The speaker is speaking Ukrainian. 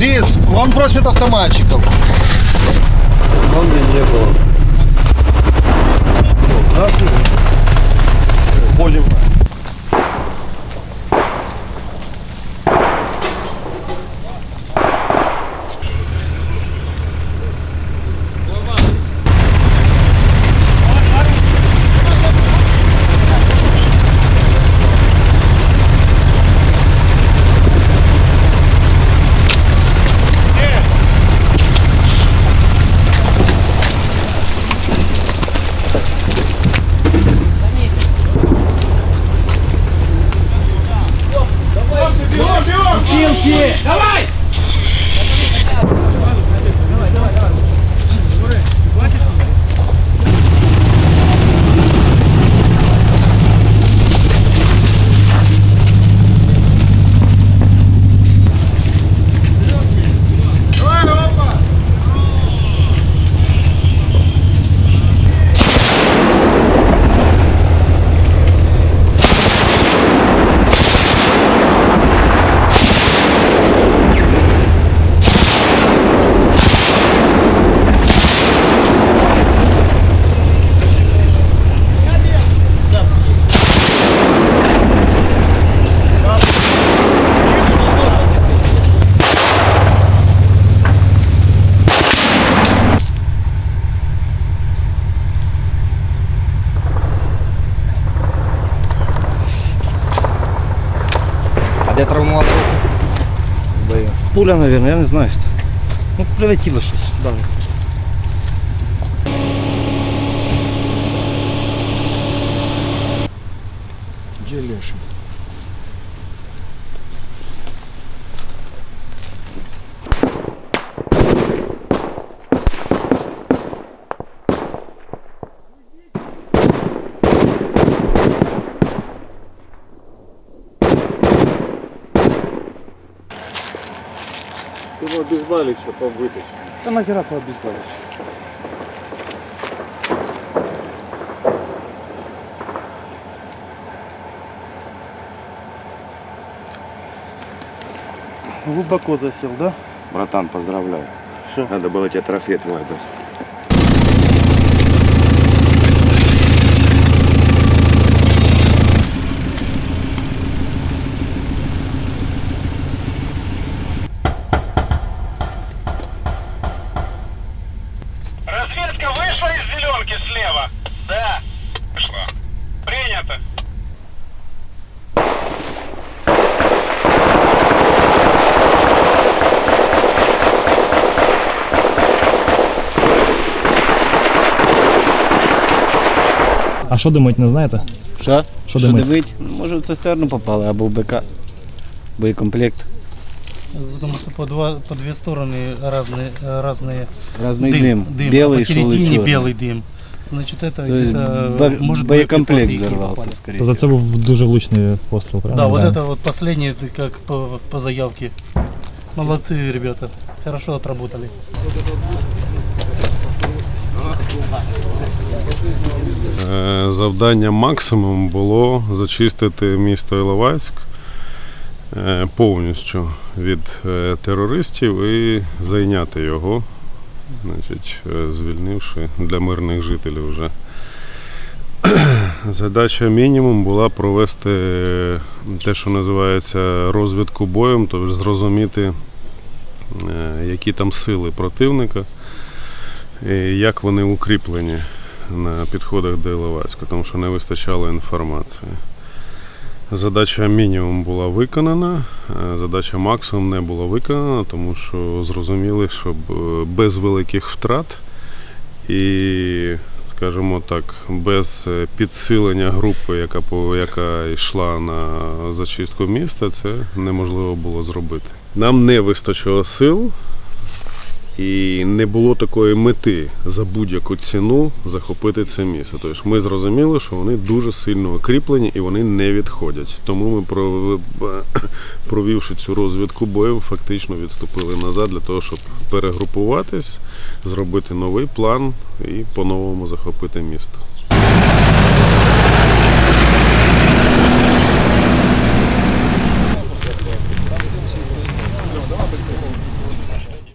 Лис, он просит автоматчиков. Но не было. Де травмували руку? Пуля, наверное, я не знаю. Ну, прилетіло щось. Далі. Где Леша? Ти обізбалік ще побитись. Та нахера то обізвалиш. Глубоко засел, да? Братан, поздравляю. Что? Надо было тебе трофей твой дать. що димить, не знаєте? Що? Що димить? димить? Ну, Може в цистерну попали або в БК. Боєкомплект. Потому что по, два, по две стороны разные, э, разные Разний дым. дим. дым. Білий, а посередине шел чорний. белый дым. Значит, это То есть где-то бо- может боєкомплект боеприпасы какие взорвався, попали. скоріше. Тобто це був дуже влучний постріл, правильно? Да, вот это вот последнее, это как по, по заявке. Молодцы, ребята. Хорошо отработали. Е, Завдання максимум було зачистити місто Іловайськ е, повністю від е, терористів і зайняти його, значить, звільнивши для мирних жителів вже. Задача мінімум була провести те, що називається розвідку боєм, тобто зрозуміти, які там сили противника, як вони укріплені на підходах до Іловайська, тому що не вистачало інформації. Задача мінімум була виконана, е, задача максимум не була виконана, тому що зрозуміли, що е, без великих втрат і, скажімо так, без е, підсилення групи, яка, яка йшла на зачистку міста, це неможливо було зробити. Нам не вистачило сил. І не було такої мети за будь-яку ціну захопити це місто. Тобто ми зрозуміли, що вони дуже сильно укріплені і вони не відходять. Тому ми, провівши цю розвідку бою, фактично відступили назад для того, щоб перегрупуватись, зробити новий план і по-новому захопити місто.